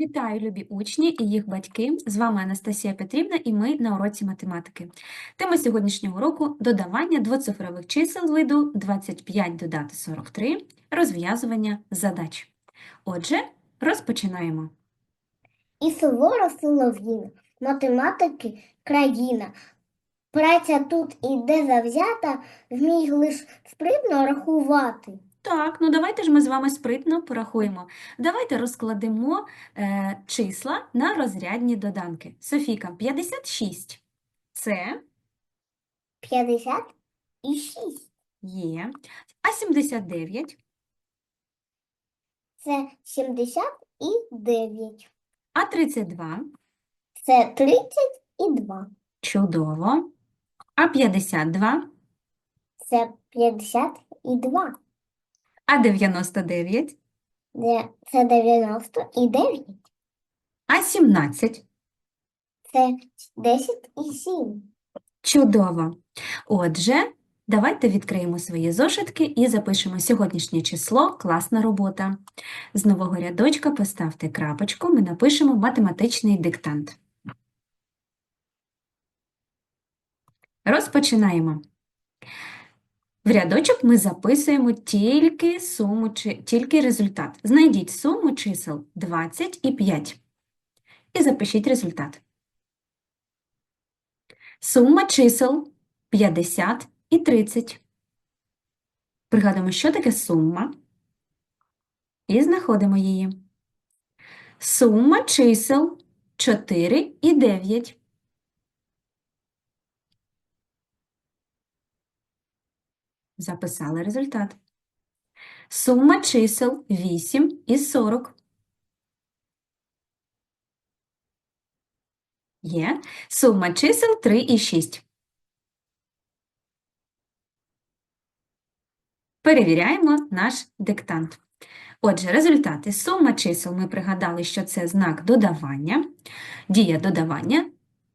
Вітаю, любі учні і їх батьки. З вами Анастасія Петрівна і ми на уроці математики. Тема сьогоднішнього уроку – додавання двоцифрових чисел виду 25 додати 43, розв'язування задач. Отже, розпочинаємо. І сувора солов'їна, математики країна. Праця тут іде завзята, вмій лиш спритно рахувати. Так, ну давайте ж ми з вами спритно порахуємо. Давайте розкладемо е, числа на розрядні доданки. Софійка, 56 – це 50 і 6. є, а 79 Це 79. – а 32 Це 30 і 2. – чудово, а 52 Це 50 і 2. – а 99 Де- Це 90 і 9. – а 17 Це 10 і 7. Чудово. Отже, давайте відкриємо свої зошитки і запишемо сьогоднішнє число «Класна робота». З нового рядочка поставте крапочку, ми напишемо математичний диктант. Розпочинаємо. В рядочок ми записуємо тільки суму, тільки результат. Знайдіть суму чисел 20 і 5. І запишіть результат. Сума чисел 50 і 30. Пригадуємо, що таке сума. І знаходимо її. Сума чисел 4 і 9. Записали результат. Сума чисел 8 і 40. Є. Сума чисел 3 і 6. Перевіряємо наш диктант. Отже, результати. Сума чисел ми пригадали, що це знак додавання. Дія додавання.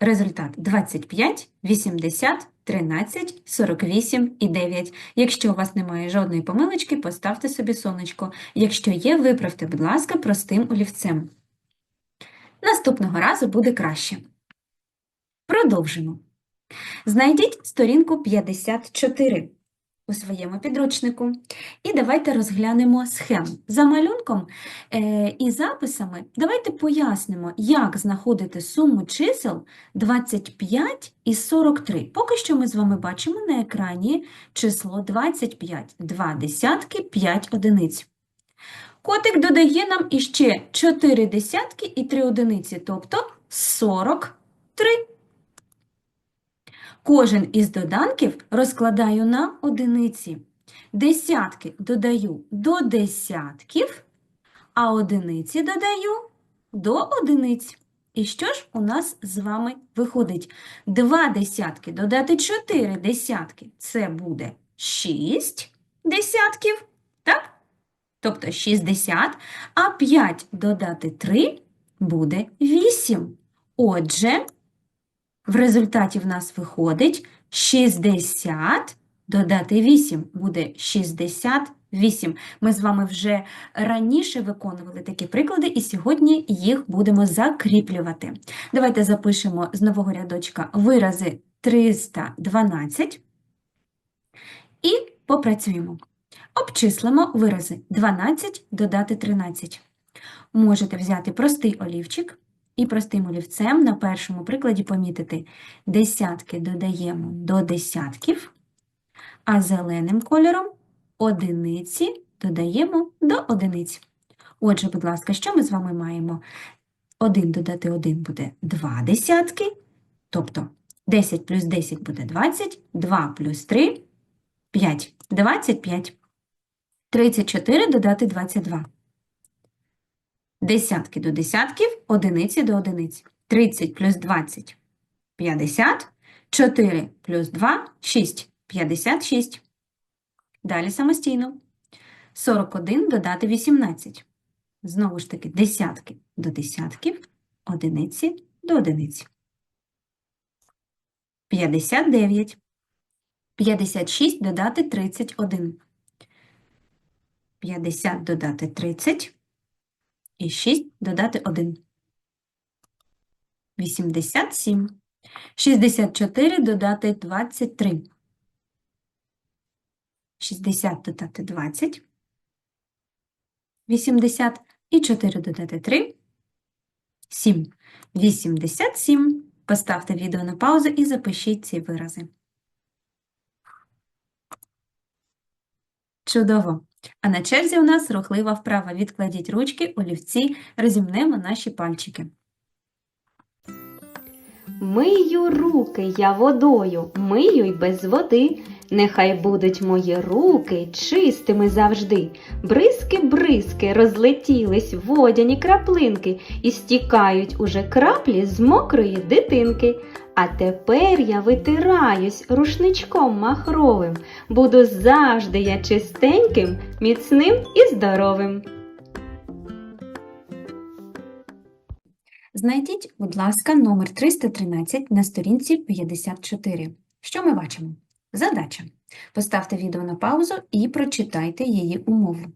Результат 25, 80, 13, 48 і 9. Якщо у вас немає жодної помилочки, поставте собі сонечко. Якщо є, виправте, будь ласка, простим олівцем. Наступного разу буде краще. Продовжимо. Знайдіть сторінку 54 у своєму підручнику. І давайте розглянемо схему. За малюнком е, і записами давайте пояснимо, як знаходити суму чисел 25 і 43. Поки що ми з вами бачимо на екрані число 25, 2 десятки, 5 одиниць. Котик додає нам іще 4 десятки і 3 одиниці, тобто 43. Кожен із доданків розкладаю на одиниці. Десятки додаю до десятків, а одиниці додаю до одиниць. І що ж у нас з вами виходить? Два десятки додати чотири десятки – це буде шість десятків, так? Тобто 60, а 5 додати 3 буде 8. Отже, в результаті в нас виходить 60 додати 8 буде 68. Ми з вами вже раніше виконували такі приклади, і сьогодні їх будемо закріплювати. Давайте запишемо з нового рядочка вирази 312 і попрацюємо. Обчислимо вирази 12 додати 13. Можете взяти простий олівчик і простим олівцем на першому прикладі помітити десятки додаємо до десятків, а зеленим кольором одиниці додаємо до одиниць. Отже, будь ласка, що ми з вами маємо? 1 додати 1 буде 2 десятки, тобто 10 плюс 10 буде 20, 2 плюс 3 – 5, 25. 34 додати 22. Десятки до десятків, одиниці до одиниць. 30 плюс 20 – 50. 4 плюс 2 – 6. 56. Далі самостійно. 41 додати 18. Знову ж таки, десятки до десятків, одиниці до одиниць. 59. 56 додати 31. 50 додати 30. І 6 додати 1. 87. 64 додати 23. 60 додати 20. 80 і 4 додати 3. 7. 87. Поставте відео на паузу і запишіть ці вирази. Чудово! А на черзі у нас рухлива вправа. Відкладіть ручки, олівці, розімнемо наші пальчики. Мию руки я водою, мию й без води. Нехай будуть мої руки чистими завжди. Бризки-бризки розлетілись водяні краплинки і стікають уже краплі з мокрої дитинки. А тепер я витираюсь рушничком махровим. Буду завжди я чистеньким, міцним і здоровим. Знайдіть, будь ласка, номер 313 на сторінці 54. Що ми бачимо? Задача. Поставте відео на паузу і прочитайте її умову.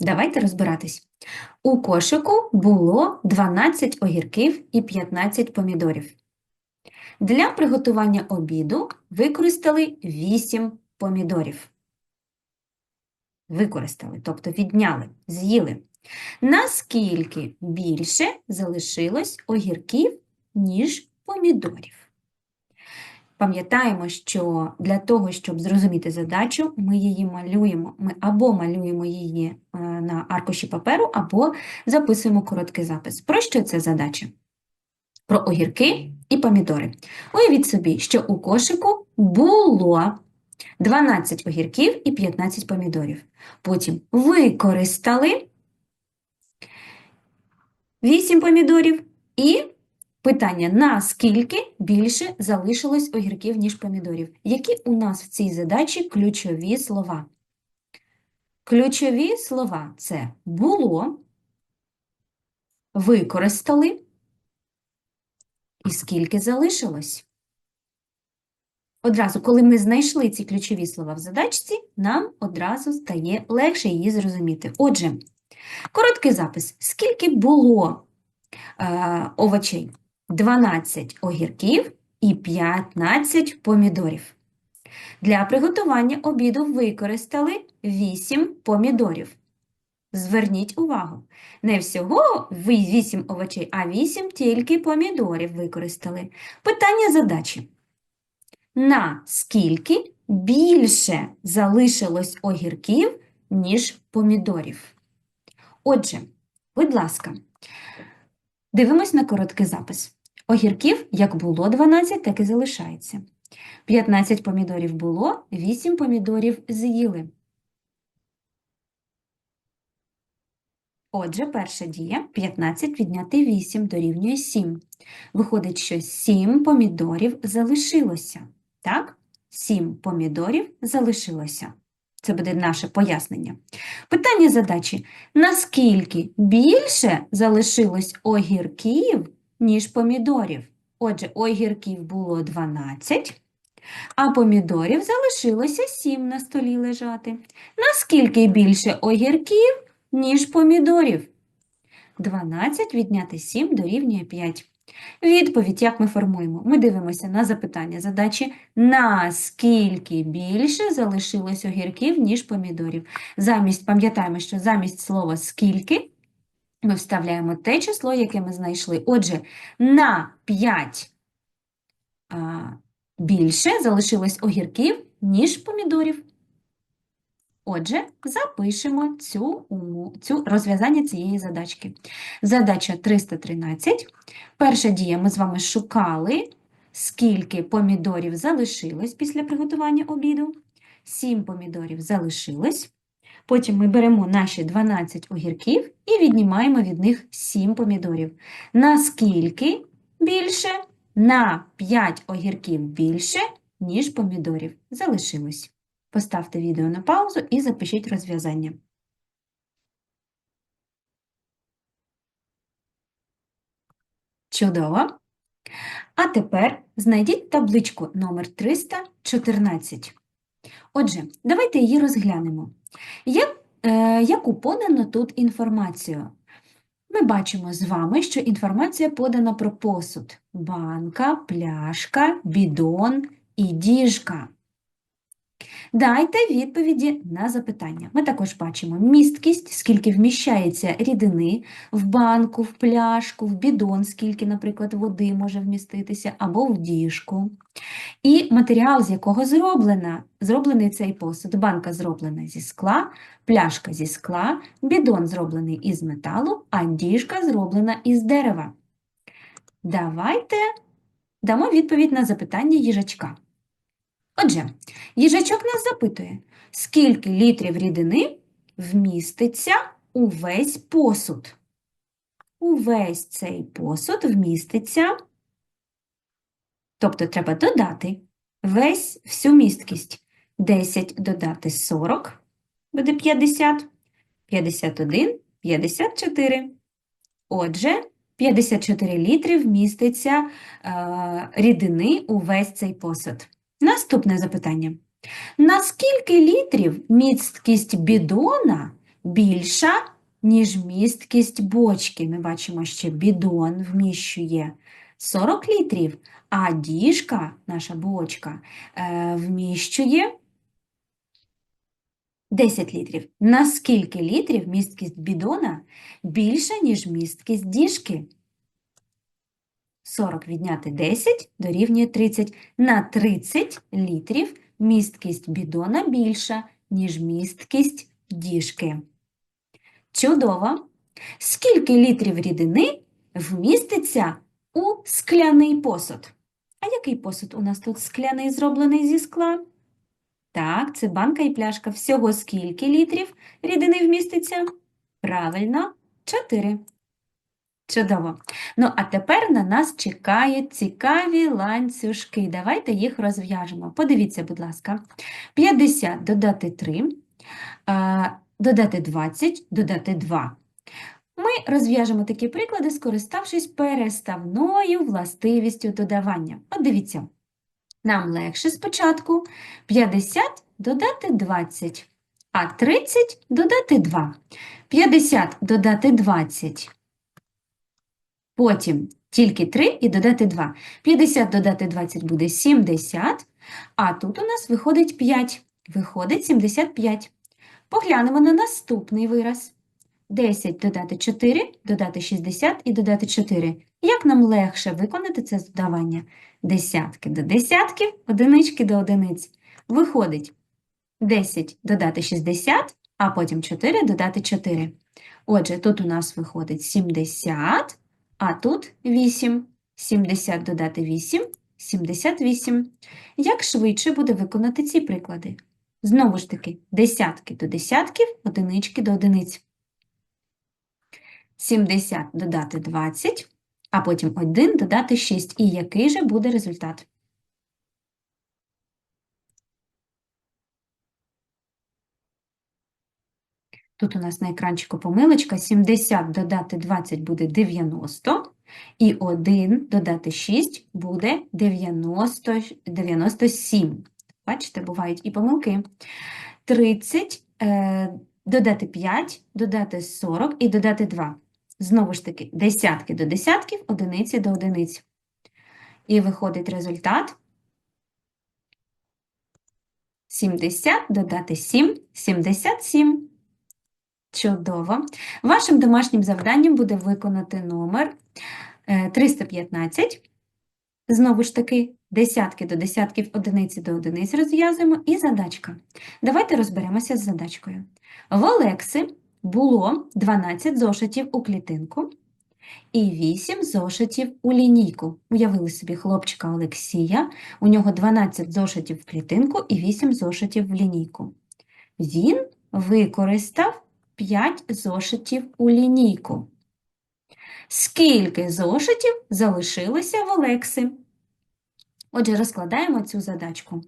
Давайте розбиратись. У кошику було 12 огірків і 15 помідорів. Для приготування обіду використали 8 помідорів. Використали, тобто відняли, з'їли. Наскільки більше залишилось огірків, ніж помідорів? Пам'ятаємо, що для того, щоб зрозуміти задачу, ми її малюємо. Ми або малюємо її е, на аркуші паперу, або записуємо короткий запис. Про що це задача? Про огірки і помідори. Уявіть собі, що у кошику було 12 огірків і 15 помідорів. Потім використали 8 помідорів і питання, наскільки більше залишилось огірків, ніж помідорів. Які у нас в цій задачі ключові слова? Ключові слова – це було, використали і скільки залишилось. Одразу, коли ми знайшли ці ключові слова в задачці, нам одразу стає легше її зрозуміти. Отже, Короткий запис. Скільки було е, овочей? 12 огірків і 15 помідорів. Для приготування обіду використали 8 помідорів. Зверніть увагу, не всього 8 овочей, а 8 тільки помідорів використали. Питання задачі. На скільки більше залишилось огірків, ніж помідорів? Отже, будь ласка, дивимось на короткий запис. Огірків як було 12, так і залишається. 15 помідорів було, 8 помідорів з'їли. Отже, перша дія 15 відняти 8 дорівнює 7. Виходить, що 7 помідорів залишилося. Так? 7 помідорів залишилося. Це буде наше пояснення. Питання задачі. Наскільки більше залишилось огірків, ніж помідорів? Отже, огірків було 12, а помідорів залишилося 7 на столі лежати. Наскільки більше огірків, ніж помідорів? 12 відняти 7 дорівнює 5. Відповідь, як ми формуємо? Ми дивимося на запитання задачі, наскільки більше залишилось огірків, ніж помідорів. Замість, пам'ятаємо, що замість слова «скільки» ми вставляємо те число, яке ми знайшли. Отже, на 5 а, більше залишилось огірків, ніж помідорів. Отже, запишемо цю, цю розв'язання цієї задачки. Задача 313. Перша дія ми з вами шукали, скільки помідорів залишилось після приготування обіду. 7 помідорів залишилось. Потім ми беремо наші 12 огірків і віднімаємо від них 7 помідорів. Наскільки більше? На 5 огірків більше, ніж помідорів залишилось. Поставте відео на паузу і запишіть розв'язання. Чудово. А тепер знайдіть табличку номер 314. Отже, давайте її розглянемо. Як е, яку подано тут інформацію? Ми бачимо з вами, що інформація подана про посуд. Банка, пляшка, бідон і діжка. Дайте відповіді на запитання. Ми також бачимо місткість, скільки вміщається рідини в банку, в пляшку, в бідон, скільки, наприклад, води може вміститися, або в діжку. І матеріал, з якого зроблена, зроблений цей посуд. Банка зроблена зі скла, пляшка зі скла, бідон зроблений із металу, а діжка зроблена із дерева. Давайте дамо відповідь на запитання їжачка. Отже, їжачок нас запитує, скільки літрів рідини вміститься у весь посуд? Увесь цей посуд вміститься, тобто треба додати весь всю місткість. 10 додати 40 буде 50, 51, 54. Отже, 54 літри вміститься е, рідини у весь цей посуд. Наступне запитання. На скільки літрів місткість бідона більша, ніж місткість бочки? Ми бачимо, що бідон вміщує 40 літрів, а діжка, наша бочка, е, вміщує 10 літрів. На скільки літрів місткість бідона більша, ніж місткість діжки? 40 відняти 10 дорівнює 30. На 30 літрів місткість бідона більша, ніж місткість діжки. Чудово! Скільки літрів рідини вміститься у скляний посуд? А який посуд у нас тут скляний, зроблений зі скла? Так, це банка і пляшка. Всього скільки літрів рідини вміститься? Правильно, 4. Чудово. Ну, а тепер на нас чекають цікаві ланцюжки. Давайте їх розв'яжемо. Подивіться, будь ласка. 50 додати 3, додати 20, додати 2. Ми розв'яжемо такі приклади, скориставшись переставною властивістю додавання. От дивіться, нам легше спочатку 50 додати 20, а 30 додати 2. 50 додати 20. Потім тільки 3 і додати 2. 50 додати 20 буде 70, а тут у нас виходить 5. Виходить 75. Поглянемо на наступний вираз. 10 додати 4, додати 60 і додати 4. Як нам легше виконати це додавання? Десятки до десятків, одинички до одиниць. Виходить 10 додати 60, а потім 4 додати 4. Отже, тут у нас виходить 70, а тут 8. 70 додати 8 – 78. Як швидше буде виконати ці приклади? Знову ж таки, десятки до десятків, одинички до одиниць. 70 додати 20, а потім 1 додати 6. І який же буде результат? Тут у нас на екранчику помилочка. 70 додати 20 буде 90, і 1 додати 6 буде 90, 97. Бачите, бувають і помилки. 30 е, додати 5, додати 40 і додати 2. Знову ж таки, десятки до десятків, одиниці до одиниць. І виходить результат 70 додати 7 – 77. Чудово. Вашим домашнім завданням буде виконати номер е, 315. Знову ж таки, десятки до десятків, одиниці до одиниць розв'язуємо і задачка. Давайте розберемося з задачкою. В Олекси було 12 зошитів у клітинку і 8 зошитів у лінійку. Уявили собі хлопчика Олексія, у нього 12 зошитів в клітинку і 8 зошитів в лінійку. Він використав 5 зошитів у лінійку. Скільки зошитів залишилося в Олекси? Отже, розкладаємо цю задачку.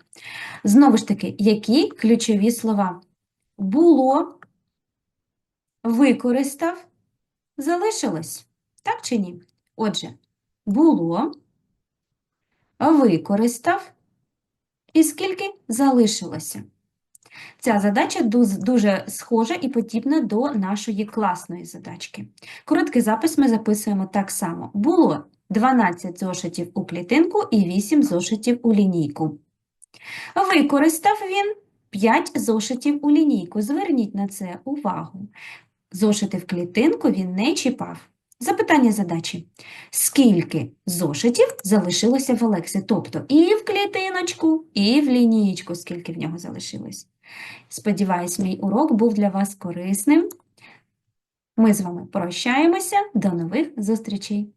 Знову ж таки, які ключові слова? Було, використав, залишилось. Так чи ні? Отже, було, використав, і скільки залишилося? Ця задача дуже схожа і подібна до нашої класної задачки. Короткий запис ми записуємо так само. Було 12 зошитів у клітинку і 8 зошитів у лінійку. Використав він 5 зошитів у лінійку. Зверніть на це увагу. Зошити в клітинку він не чіпав. Запитання задачі. Скільки зошитів залишилося в Олексі? Тобто і в клітиночку, і в лінійку, скільки в нього залишилось. Сподіваюсь, мій урок був для вас корисним. Ми з вами прощаємося. До нових зустрічей!